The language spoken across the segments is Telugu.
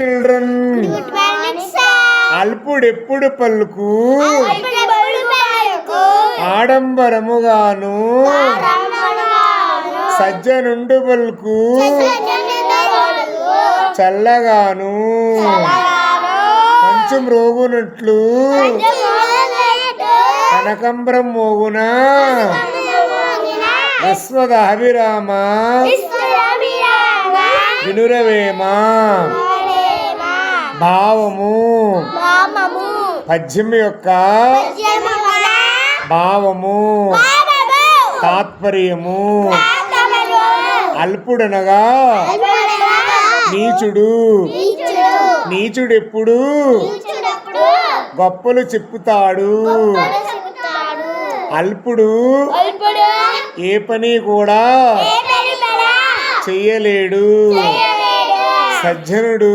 చిల్డ్రన్ అల్పుడెప్పుడు పలుకు? ఆడంబరముగాను. సజ్జనుండు పలుకు. చల్లగాను. మంచు మ్రోగునట్లు. కనకంబరం మోగున. విశ్వదాభిరామ వినురవేమ. భావము. పద్యం యొక్క భావము. తాత్పర్యము. అల్పుడనగా నీచుడు. నీచుడెప్పుడు గొప్పలు చెప్పుతాడు. అల్పుడు ఏ పని కూడా చెయ్యలేడు. సజ్జనుడు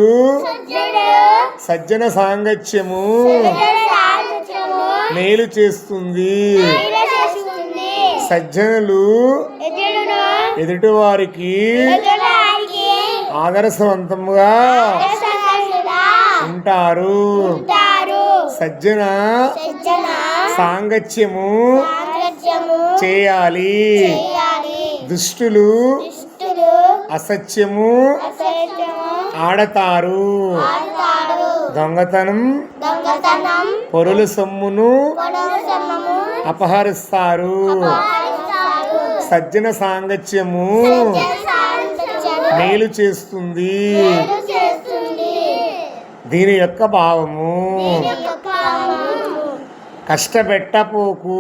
సజ్జన సాంగత్యము. మేలు చేస్తుంది. సజ్జనులు ఎదుటివారికి ఆదర్శవంతముగా ఉంటారు. సజ్జన సాంగత్యము చేయాలి. దుష్టులు అసత్యము ఆడతారు. దొంగతనం దొంగతనం పొరుల సొమ్మును అపహరిస్తారు. సజ్జన సాంగత్యము మేలు చేస్తుంది. దీని యొక్క భావము కష్టపెట్టపోకు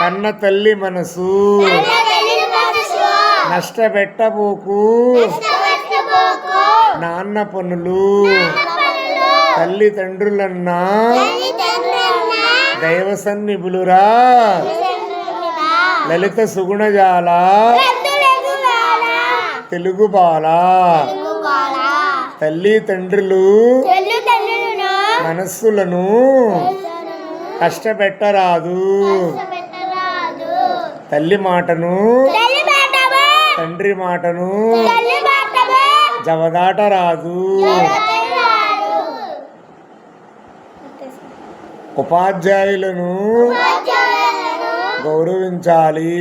కన్న తల్లి మనసు తన తల్లి మనసు నష్టపెట్టబోకు కష్టపడకపోక నాన్న పనులు తల్లిదండ్రులన్నా. దైవ సన్నిధులురా. లలిత సుగుణజాల. తెలుగు బాల. తల్లి తండ్రులు మనస్సులను. కష్టపెట్టరాదు. తల్లి మాటను. తండ్రి మాటను. జవదాటరాదు జరగరాదు. ఉపాధ్యాయులను గౌరవించాలి.